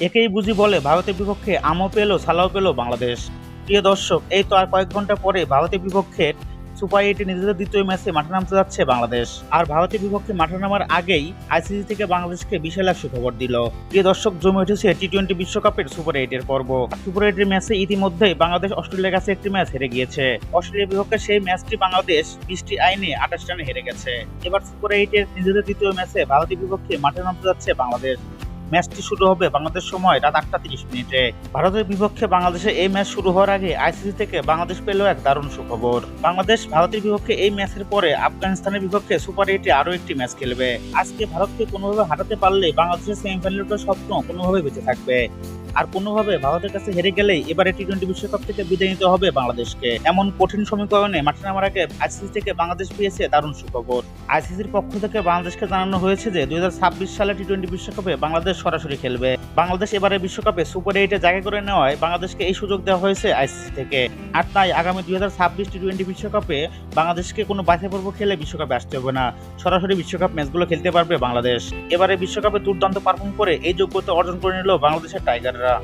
একেই বুঝি বলে ভারতের বিপক্ষে আমও পেল, সালাও পেল বাংলাদেশ। প্রিয় দর্শক, এই তো আর কয়েক ঘণ্টা পরে ভারতের বিপক্ষে সুপার এইটে নিজেদের দ্বিতীয় ম্যাচে মাঠে নামতে যাচ্ছে বাংলাদেশ। আর ভারতের বিপক্ষে মাঠে নামার আগেই আইসিসি থেকে বাংলাদেশকে বিশাল এক সুখবর দিল। প্রিয় দর্শক, জমে উঠেছে টি টোয়েন্টি বিশ্বকাপের সুপার এইটের পর্ব। সুপার এইটের ম্যাচে ইতিমধ্যেই বাংলাদেশ অস্ট্রেলিয়ার কাছে একটি ম্যাচ হেরে গিয়েছে। অস্ট্রেলিয়ার বিপক্ষে সেই ম্যাচটি বাংলাদেশ বৃষ্টি আইনে আঠাশ রানে হেরে গেছে। এবার সুপার এইটের নিজেদের দ্বিতীয় ম্যাচে ভারতের বিপক্ষে মাঠে নামতে যাচ্ছে বাংলাদেশ। ম্যাচটি শুরু হবে বাংলাদেশ সময় রাত আটটা তিরিশ মিনিটে। ভারতের বিপক্ষে বাংলাদেশে এই ম্যাচ শুরু হওয়ার আগে আইসিসি থেকে বাংলাদেশ পেল এক দারুণ সুখবর। বাংলাদেশ ভারতের বিপক্ষে এই ম্যাচের পরে আফগানিস্তানের বিপক্ষে সুপার এইটে আরও একটি ম্যাচ খেলবে। আজকে ভারতকে কোনোভাবে হারাতে পারলে বাংলাদেশের সেমিফাইনালের স্বপ্ন কোনোভাবে বেঁচে থাকবে। আর কোনোভাবে ভারতের কাছে হেরে গেলেই এবারে টি টোয়েন্টি বিশ্বকাপ থেকে বিদায় নিতে হবে বাংলাদেশকে। এমন কঠিন সমীকরণে মাঠে নামার আগে আইসিসি থেকে বাংলাদেশ পেয়েছে দারুণ সুখবর। আইসিসির পক্ষ থেকে বাংলাদেশকে জানানো হয়েছে যে দুই হাজার ছাব্বিশ সালে টি টোয়েন্টি বিশ্বকাপে বাংলাদেশ সরাসরি খেলবে। বাংলাদেশ এবারে বিশ্বকাপে সুপার এইটে জায়গা করে নেওয়ায় বাংলাদেশকে এই সুযোগ দেওয়া হয়েছে আইসিসি থেকে। আর তাই আগামী দুই হাজার ছাব্বিশ টি টোয়েন্টি বিশ্বকাপে বাংলাদেশকে কোনো বাছাই পর্ব খেলে বিশ্বকাপে আসতে হবে না। সরাসরি বিশ্বকাপ ম্যাচগুলো খেলতে পারবে বাংলাদেশ। এবারে বিশ্বকাপে দুর্দান্ত পারফর্ম করে এই যোগ্যতা অর্জন করে নিল বাংলাদেশের টাইগাররা Yeah.